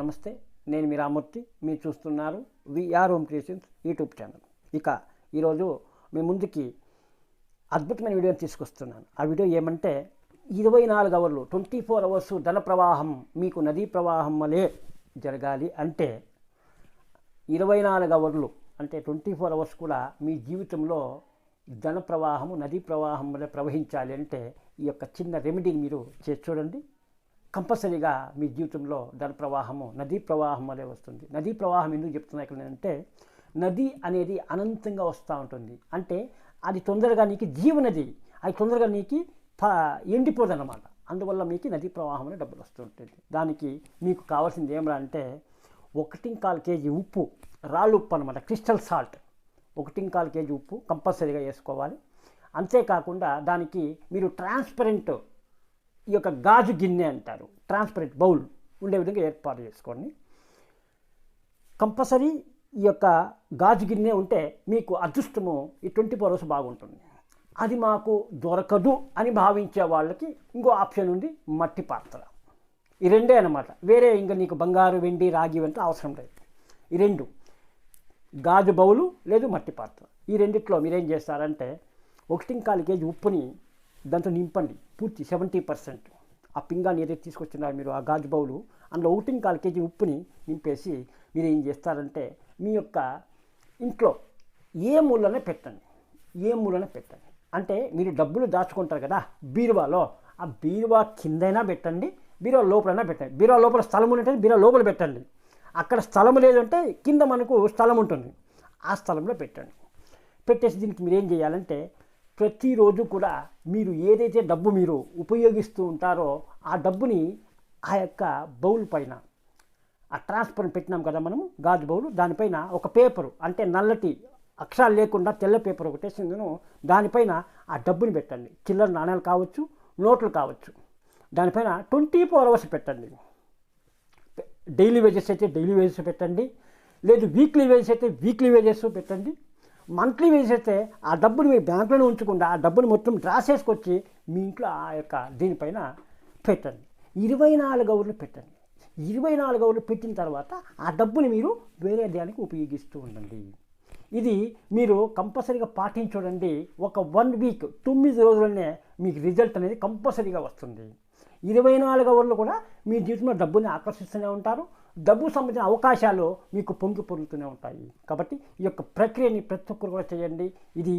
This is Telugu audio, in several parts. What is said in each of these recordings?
నమస్తే నేను మీ రామూర్తి. మీరు చూస్తున్నారు VR home creations YouTube channel ఇక ఈరోజు మీ ముందుకి అద్భుతమైన వీడియోని తీసుకొస్తున్నాను. ఆ వీడియో ఏమంటే ఇరవై నాలుగు అవర్లు ట్వంటీ ఫోర్ అవర్స్ ధన ప్రవాహం మీకు నదీ ప్రవాహం వలె జరగాలి అంటే ఇరవై నాలుగు అవర్లు అంటే ట్వంటీ ఫోర్ అవర్స్ కూడా మీ జీవితంలో ధన ప్రవాహము నదీ ప్రవాహం వల్ల ప్రవహించాలి అంటే ఈ యొక్క చిన్న రెమెడీని మీరు చేసి చూడండి. కంపల్సరీగా మీ జీవితంలో ధన ప్రవాహము నదీ ప్రవాహం వలె వస్తుంది. నదీ ప్రవాహం ఎందుకు చెప్తున్నా ఇక్కడ అంటే నది అనేది అనంతంగా వస్తూ ఉంటుంది. అంటే అది తొందరగా నీకు జీవనది అది తొందరగా నీకు ఎండిపోదు ఎండిపోదన్నమాట. అందువల్ల మీకు నదీ ప్రవాహం అనే డబ్బులు వస్తుంటుంది దానికి మీకు కావాల్సింది ఏమరా అంటే ఒకటి కాల్ కేజీ ఉప్పు రాళ్ళు ఉప్పు అనమాట క్రిస్టల్ సాల్ట్. ఒకటి కాల్ కేజీ ఉప్పు కంపల్సరీగా వేసుకోవాలి. అంతేకాకుండా దానికి మీరు ట్రాన్స్పరెంట్ ఈ యొక్క గాజు గిన్నె అంటారు. ట్రాన్స్పరెంట్ బౌల్ ఉండే విధంగా ఏర్పాటు చేసుకోండి. కంపల్సరీ ఈ యొక్క గాజు గిన్నె ఉంటే మీకు అదృష్టము ఈ ట్వంటీ ఫోర్ అవర్స్ బాగుంటుంది. అది మాకు దొరకదు అని భావించే వాళ్ళకి ఇంకో ఆప్షన్ ఉంది మట్టి పాత్ర. ఈ రెండే అనమాట వేరే ఇంకా నీకు బంగారు వెండి రాగి వంట అవసరం లేదు. ఈ రెండు. గాజు బౌలు లేదు మట్టి పాత్ర. ఈ రెండిట్లో మీరేం చేస్తారంటే ఒకటి కాలు కేజీ ఉప్పుని దాంతో నింపండి పూర్తి సెవెంటీ పర్సెంట్ ఆ పింగాన్ని ఏదైతే తీసుకొచ్చినారో మీరు ఆ గాజు బౌలు అందులో ఒకటి కాలు కేజీ ఉప్పుని నింపేసి మీరు ఏం చేస్తారంటే మీ యొక్క ఇంట్లో ఏ మూలనే పెట్టండి ఏ మూలనే పెట్టండి. అంటే మీరు డబ్బులు దాచుకుంటారు కదా బీరువాలో ఆ బీరువా కిందైనా పెట్టండి బీరువా లోపలైనా పెట్టండి. బీరువా లోపల స్థలం ఉంటే బీరువా లోపల పెట్టండి. అక్కడ స్థలం లేదంటే కింద మనకు స్థలం ఉంటుంది ఆ స్థలంలో పెట్టండి. పెట్టేసి దీనికి మీరు ఏం చేయాలంటే ప్రతిరోజు కూడా మీరు ఏదైతే డబ్బు మీరు ఉపయోగిస్తూ ఉంటారో ఆ డబ్బుని ఆ యొక్క బౌల్ పైన ఆ ట్రాన్స్ఫర్ పెట్టినాం కదా మనము గాజు బౌలు. దానిపైన ఒక పేపరు అంటే నల్లటి అక్షరాలు లేకుండా తెల్ల పేపర్ ఒకటి వేసిందను. దానిపైన ఆ డబ్బుని పెట్టండి. చిల్లర నాణ్యాలు కావచ్చు నోట్లు కావచ్చు. దానిపైన ట్వంటీ ఫోర్ అవర్స్ పెట్టండి. డైలీ వేజెస్ అయితే డైలీ వేజెస్ పెట్టండి. లేదు వీక్లీ వేజెస్ అయితే వీక్లీ వేజెస్ పెట్టండి. మంత్లీ వేసేస్తే ఆ డబ్బుని మీ బ్యాంకులోనే ఉంచకుండా ఆ డబ్బుని మొత్తం డ్రా చేసుకొచ్చి మీ ఇంట్లో ఆ యొక్క దీనిపైన పెట్టండి. ఇరవై నాలుగు అవర్లు పెట్టండి. ఇరవై నాలుగు అవర్లు పెట్టిన తర్వాత ఆ డబ్బుని మీరు వేరే దానికి ఉపయోగిస్తూ ఉండండి. ఇది మీరు కంపల్సరీగా పాటించడండి. ఒక వన్ వీక్ తొమ్మిది రోజులనే మీకు రిజల్ట్ అనేది కంపల్సరీగా వస్తుంది. ఇరవై నాలుగు అవర్లు కూడా మీ జీవితంలో డబ్బుని ఆకర్షిస్తూనే ఉంటారు. డబ్బు సంబంధించిన అవకాశాలు మీకు పొంగి పొరుగుతూనే ఉంటాయి. కాబట్టి ఈ యొక్క ప్రక్రియని ప్రతి ఒక్కరు కూడా చేయండి. ఇది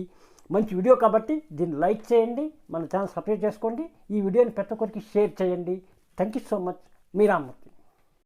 మంచి వీడియో కాబట్టి దీన్ని లైక్ చేయండి. మన ఛానల్ సబ్స్క్రైబ్ చేసుకోండి. ఈ వీడియోని ప్రతి ఒక్కరికి షేర్ చేయండి. Thank you so much. Me